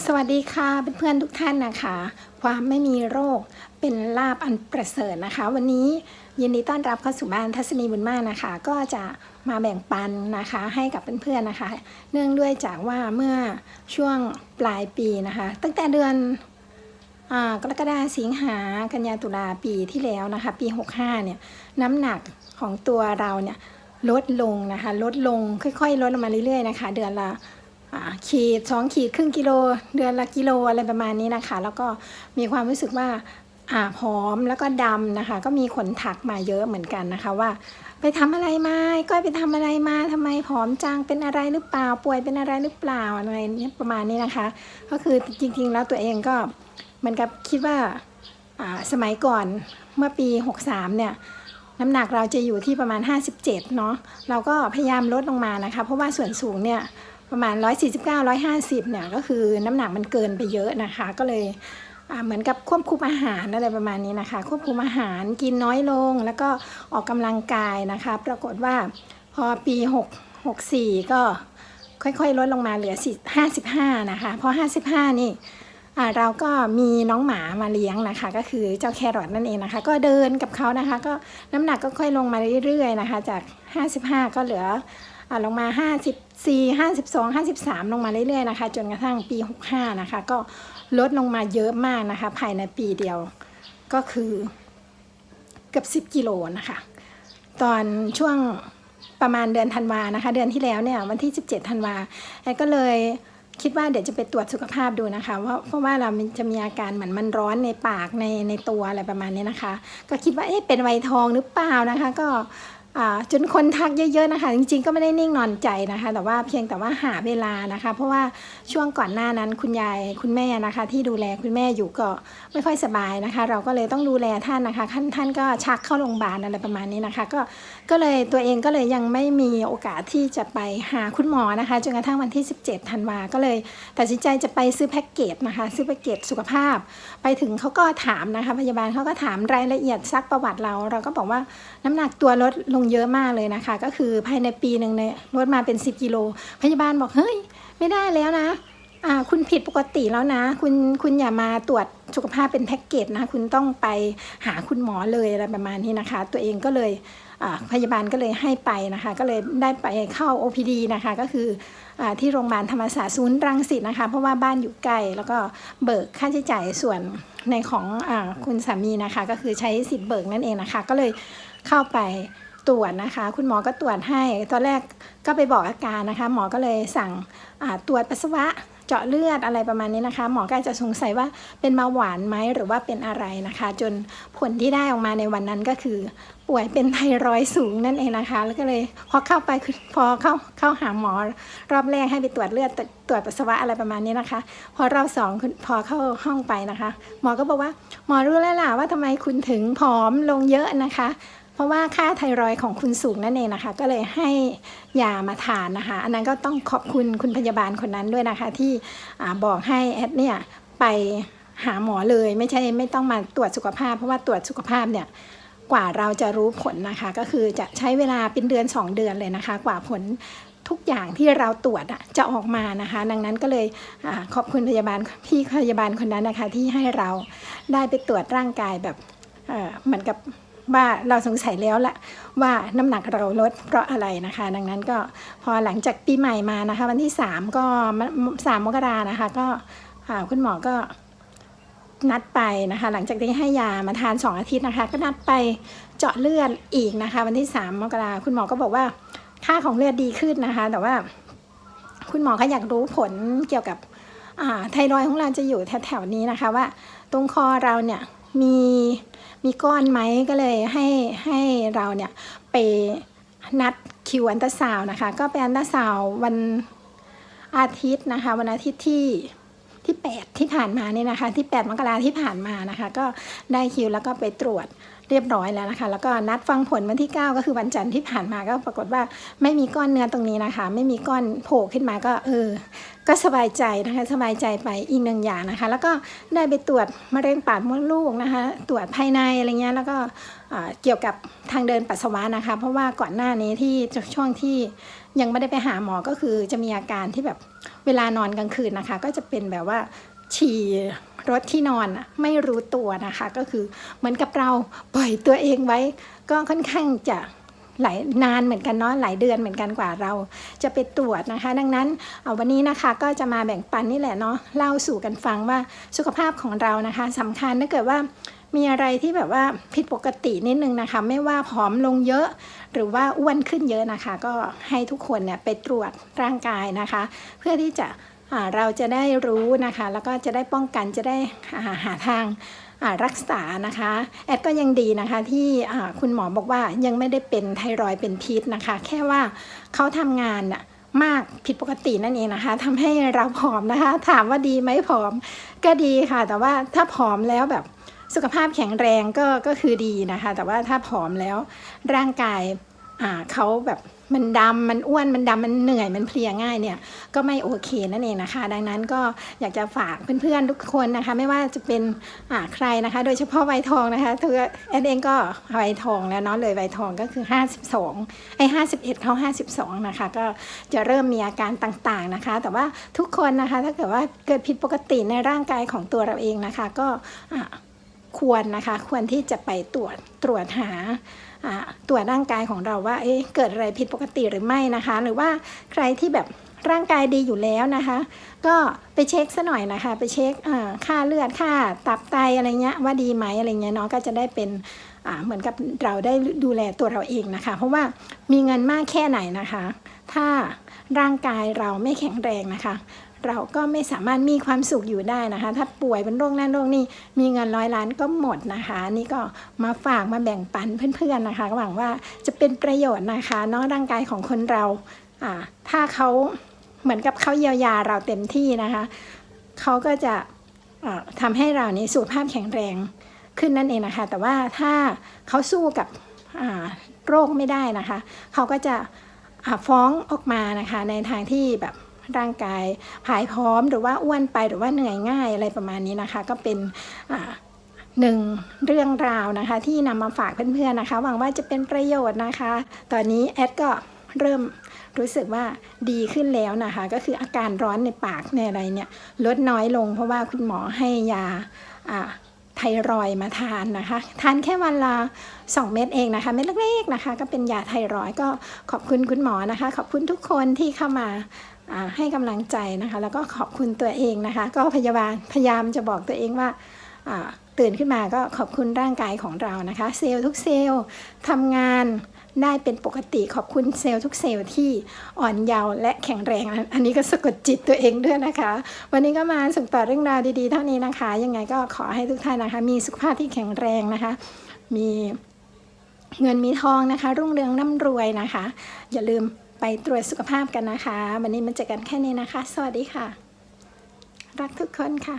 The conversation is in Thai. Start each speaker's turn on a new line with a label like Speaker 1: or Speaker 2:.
Speaker 1: สวัสดีค่ะเพื่อนๆทุกท่านนะคะ ความไม่มีโรคเป็นลาบอันประเสริฐนะคะ วันนี้ยินดีต้อนรับเข้าสู่บ้านทัศนีบุญมากนะคะ ก็จะมาแบ่งปันนะคะให้กับเพื่อนๆนะคะ เนื่องด้วยจากว่าเมื่อช่วงปลายปีนะคะ ตั้งแต่เดือนกรกฎาสิงหากันยาตุลาปีที่แล้วนะคะ ปี 65เนี่ยน้ำหนักของตัวเราเนี่ยลดลงนะคะ ลดลงค่อย ๆ ลดลงมาเรื่อยๆนะคะ เดือนละ ขีดสองขีดครึ่งกิโลเดือนละกิโลอะไรประมาณนี้นะคะ แล้วก็มีความรู้สึกว่าอ่าผอมแล้วก็ดำนะคะ ก็มีคนถักมาเยอะเหมือนกันนะคะว่า ไปทำอะไรมาก้อยไปทำอะไรมาทำไมผอมจังเป็นอะไรหรือเปล่าป่วยเป็นอะไรหรือเปล่าอะไรประมาณนี้นะคะ ก็คือจริงๆแล้วตัวเองก็เหมือนกับคิดว่าอ่าสมัยก่อนเมื่อปี 63 เนี่ยน้ำหนักเราจะอยู่ที่ประมาณ 57 เนาะเราก็พยายามลดลงมานะคะ เพราะว่าส่วนสูงเนี่ย ประมาณ 149 150เนี่ยก็คือน้ำหนักมันเกินไปเยอะนะคะ ก็เลยเหมือนกับควบคุมอาหารอะไรประมาณนี้นะคะ ควบคุมอาหารกินน้อยลง แล้วก็ออกกำลังกายนะคะ ปรากฏว่าพอปี 6 64 ก็ค่อยๆ ลดลงมาเหลือ 55 นะคะ เพอ55 นี่อ่าเราก็มีน้องหมามาเลี้ยงนะคะ ก็คือเจ้าแครอทนั่นเองนะคะ ก็เดินกับเขานะคะ ก็น้ำหนักก็ค่อยลงมาเรื่อยๆนะคะ จาก 55 ก็เหลือ อ่าลงมา 54 52 53 ลงมาเรื่อยๆนะคะจนกระทั่งปี 65 นะคะ ก็ลดลงมาเยอะมากนะคะ ภายในปีเดียวก็คือเกือบ10 กิโลนะคะ ตอนช่วงประมาณเดือนธันวานะคะ เดือนที่แล้วเนี่ยวันที่ 17 ธันวาแอดก็เลยคิดว่าเดี๋ยวจะไปตรวจสุขภาพดูนะคะเพราะเพราะว่าเราจะมีอาการเหมือนมันร้อนในปากในในตัวอะไรประมาณนี้นะคะ ก็คิดว่าเอ๊ะเป็นไวทองหรือเปล่านะคะ ก็ จนคนทักเยอะๆนะคะ จริงๆก็ไม่ได้นิ่งนอนใจนะคะ แต่ว่าเพียงแต่ว่าหาเวลานะคะ เพราะว่าช่วงก่อนหน้านั้นคุณยายคุณแม่นะคะ ที่ดูแลคุณแม่อยู่ก็ไม่ค่อยสบายนะคะ เราก็เลยต้องดูแลท่านนะคะท่านท่านก็ชักเข้าโรงพยาบาลอะไรประมาณนี้นะคะ ก็ก็เลยตัวเองก็เลยยังไม่มีโอกาสที่จะไปหาคุณหมอนะคะจนกระทั่งวันที่ 17ธันวาก็เลยตัดสินใจจะไปซื้อแพ็กเกจนะคะ ซื้อแพ็กเกจสุขภาพ ไปถึงเขาก็ถามนะคะพยาบาลเขาก็ถามรายละเอียดซักประวัติเรา เราก็บอกว่าน้ำหนักตัวลดลงเยอะมากเลยนะคะ ก็คือภายในปีหนึ่งเนี่ยลดมาเป็น 10 กิโล พยาบาลบอกเฮ้ย ไม่ได้แล้วนะอ่าคุณผิดปกติแล้วนะ คุณคุณอย่ามาตรวจสุขภาพเป็นแพ็กเกจนะ คุณต้องไปหาคุณหมอเลยอะไรประมาณนี้นะคะ ตัวเองก็เลยพยาบาลก็เลยให้ไปนะคะ ก็เลยได้ไปเข้า OPD นะคะ ก็คืออที่โรงพยาบาลธรรมศาสตร์ศูนย์รังสิตนะคะ เพราะว่าบ้านอยู่ไกล้แล้วก็เบิกค่าใช้จ่ายส่วนในของอคุณสามีนะคะ ก็คือใช้สิทธิ์เบิกนั่นเองนะคะ ก็เลยเข้าไป ตรวจนะคะ คุณหมอก็ตรวจให้ ตอนแรกก็ไปบอกอาการนะคะ หมอก็เลยสั่งตรวจปัสสาวะเจาะเลือดอะไรประมาณนี้นะคะ หมอก็จะสงสัยว่าเป็นเบาหวานไหมหรือว่าเป็นอะไรนะคะ จนผลที่ได้ออกมาในวันนั้นก็คือ ป่วยเป็นไทรอยด์สูงนั่นเองนะคะ แล้วก็เลยพอเข้าไปคือพอเข้าเข้าหาหมอรอบแรกให้ไปตรวจเลือดตรวจปัสสาวะอะไรประมาณนี้นะคะ พอรอบสองพอเข้าห้องไปนะคะ หมอก็บอกว่าหมอรู้แล้วล่ะว่าทำไมคุณถึงผอมลงเยอะนะคะ เพราะว่าค่าไทรอยด์ของคุณสูงนั่นเองนะคะ ก็เลยให้ยามาทานนะคะ อันนั้นก็ต้องขอบคุณคุณพยาบาลคนนั้นด้วยนะคะ ที่บอกให้แอดเนี่ยไปหาหมอเลยไม่ใช่ไม่ต้องมาตรวจสุขภาพ เพราะว่าตรวจสุขภาพเนี่ยกว่าเราจะรู้ผลนะคะ ก็คือจะใช้เวลาเป็นเดือน 2 เดือนเลยนะคะ กว่าผลทุกอย่างที่เราตรวจจะออกมานะคะ ดังนั้นก็เลยอขอบคุณพยาบาลพี่พยาบาลคนนั้นนะคะ ที่ให้เราได้ไปตรวจร่างกายแบบเหมือนกับ ว่าเราสงสัยแล้วละว่าน้ำหนักเราลดเพราะอะไรนะคะ ดังนั้นก็พอหลังจากปีใหม่มานะคะ วันที่ 3 ก็สามมกรานะคะ ก็คุณหมอก็นัดไปนะคะ หลังจากที่ให้ยามาทาน 2 อาทิตย์นะคะ ก็นัดไปเจาะเลือดอีกนะคะ วันที่ 3 มกราคุณหมอก็บอกว่าค่าของเลือดดีขึ้นนะคะ แต่ว่าคุณหมอก็อยากรู้ผลเกี่ยวกับไทรอยด์ของเราจะอยู่แถวๆนี้นะคะ ว่าตรงคอเราเนี่ยมี มีก้อนไหมก็เลยให้ให้เราเนี่ยไปนัดคิวอันตาสาวนะคะ ก็ไปอันตาสาววันอาทิตย์นะคะ วันอาทิตย์ที่ที่ 8 ที่ผ่านมานี่นะคะ ที่ 8 มกราที่ผ่านมานะคะ ก็ได้คิวแล้วก็ไปตรวจเรียบร้อยแล้วนะคะ แล้วก็นัดฟังผลวันที่ 9 ก็คือวันจันทร์ที่ผ่านมาก็ปรากฏว่าไม่มีก้อนเนื้อตรงนี้นะคะ ไม่มีก้อนโผล่ขึ้นมาก็เออ ก็สบายใจนะคะสบายใจไปอีกหนึ่งอย่างนะคะ แล้วก็ได้ไปตรวจมะเร็งปากมดลูกนะคะ ตรวจภายในอะไรเงี้ยแล้วก็เกี่ยวกับทางเดินปัสสาวะนะคะ เพราะว่าก่อนหน้านี้ที่ช่วงที่ยังไม่ได้ไปหาหมอก็คือจะมีอาการที่แบบเวลานอนกลางคืนนะคะ ก็จะเป็นแบบว่าฉี่ รถที่นอนไม่รู้ตัวนะคะ ก็คือเหมือนกับเราปล่อยตัวเองไว้ ก็ค่อนข้างจะหลายนานเหมือนกันเนาะหลายเดือนเหมือนกันกว่าเราจะไปตรวจนะคะ ดังนั้นเอาวันนี้นะคะก็จะมาแบ่งปันนี่แหละเนาะเล่าสู่กันฟังว่าสุขภาพของเรานะคะสำคัญถ้าเกิดว่ามีอะไรที่แบบว่าผิดปกตินิดนึงนะคะ ไม่ว่าผอมลงเยอะ หรือว่าอ้วนขึ้นเยอะนะคะ ก็ให้ทุกคนเนี่ยไปตรวจร่างกายนะคะ เพื่อที่จะ เราจะได้รู้นะคะ แล้วก็จะได้ป้องกันจะได้อ่าหาทางรักษานะคะ แอดก็ยังดีนะคะที่คุณหมอบอกว่ายังไม่ได้เป็นไทรอยด์เป็นพิษนะคะ แค่ว่าเขาทำงานมากผิดปกตินั่นเองนะคะทำให้เราผอมนะคะ ถามว่าดีไหมผอมก็ดีค่ะ แต่ว่าถ้าผอมแล้วแบบสุขภาพแข็งแรงก็ก็คือดีนะคะ แต่ว่าถ้าผอมแล้วร่างกาย เขาแบบมันดำมันอ้วนมันดำมันเหนื่อยมันเพลียง่ายเนี่ยก็ไม่โอเคนั่นเองนะคะ ดังนั้นก็อยากจะฝากเพื่อนๆทุกคนนะคะ ไม่ว่าจะเป็นอ่าใครนะคะ โดยเฉพาะวัยทองนะคะเธอแอนเองก็วัยทองแล้วเนาะเลยวัยทองก็คือ 52ไอ้51 เข้า 52 นะคะ ก็จะเริ่มมีอาการต่างๆนะคะ แต่ว่าทุกคนนะคะถ้าเกิดว่าเกิดผิดปกติในร่างกายของตัวเราเองนะคะ ก็อ่า ควรนะคะ ควรที่จะไปตรวจตรวจหาตรวจร่างกายของเราว่าเเกิดอะไรผิดปกติหรือไม่นะคะ หรือว่าใครที่แบบร่างกายดีอยู่แล้วนะคะ ก็ไปเช็คซะหน่อยนะคะ ไปเช็คค่าเลือดค่าตับไตอะไรเงี้ยว่าดีไหมอะไรเงี้ยเนาะก็จะได้เป็นเหมือนกับเราได้ดูแลตัวเราเองนะคะ เพราะว่ามีเงินมากแค่ไหนนะคะ ถ้าร่างกายเราไม่แข็งแรงนะคะ เราก็ไม่สามารถมีความสุขอยู่ได้นะคะ ถ้าป่วยเป็นโรคนั่นโรคนี้มีเงินร้อยล้านก็หมดนะคะ นี่ก็มาฝากมาแบ่งปันเพื่อนๆนะคะก็หวังว่าจะเป็นประโยชน์นะคะเนาะร่างกายของคนเราถ้าเขาเหมือนกับเขาเยียวยาเราเต็มที่นะคะเขาก็จะอ่าทำให้เรานี่สุขภาพแข็งแรงขึ้นนั่นเองนะคะ แต่ว่าถ้าเขาสู้กับโรคไม่ได้นะคะ เขาก็จะฟ้องออกมานะคะในทางที่แบบ ร่างกายผายพร้อมหรือว่าอ้วนไปหรือว่าเหนื่อยง่ายอะไรประมาณนี้นะคะ ก็เป็นหนึ่งเรื่องราวนะคะ ที่นำมาฝากเพื่อนๆนะคะ หวังว่าจะเป็นประโยชน์นะคะ ตอนนี้แอดก็เริ่มรู้สึกว่าดีขึ้นแล้วนะคะ ก็คืออาการร้อนในปากในอะไรเนี่ยลดน้อยลง เพราะว่าคุณหมอให้ยาไทรอยมาทานนะคะ ทานแค่วันละ2 เม็ดเองนะคะ เม็ดเล็กๆนะคะ ก็เป็นยาไทรอยก็ขอบคุณคุณหมอนะคะ ขอบคุณทุกคนที่เข้ามา ให้กำลังใจนะคะ แล้วก็ขอบคุณตัวเองนะคะ ก็พยาบาลพยายามจะบอกตัวเองว่าตื่นขึ้นมาก็ขอบคุณร่างกายของเรานะคะ เซลล์ทุกเซลล์ทำงานได้เป็นปกติขอบคุณเซลล์ทุกเซลล์ที่อ่อนเยาว์และแข็งแรง อันนี้ก็สะกดจิตตัวเองด้วยนะคะ วันนี้ก็มาส่งต่อเรื่องราวดีๆเท่านี้นะคะ ยังไงก็ขอให้ทุกท่านนะคะ มีสุขภาพที่แข็งแรงนะคะ มีเงินมีทองนะคะ รุ่งเรืองร่ำรวยนะคะ อย่าลืม ไปตรวจสุขภาพกันนะคะ วันนี้มันเจอกันแค่นี้นะคะ สวัสดีค่ะ รักทุกคนค่ะ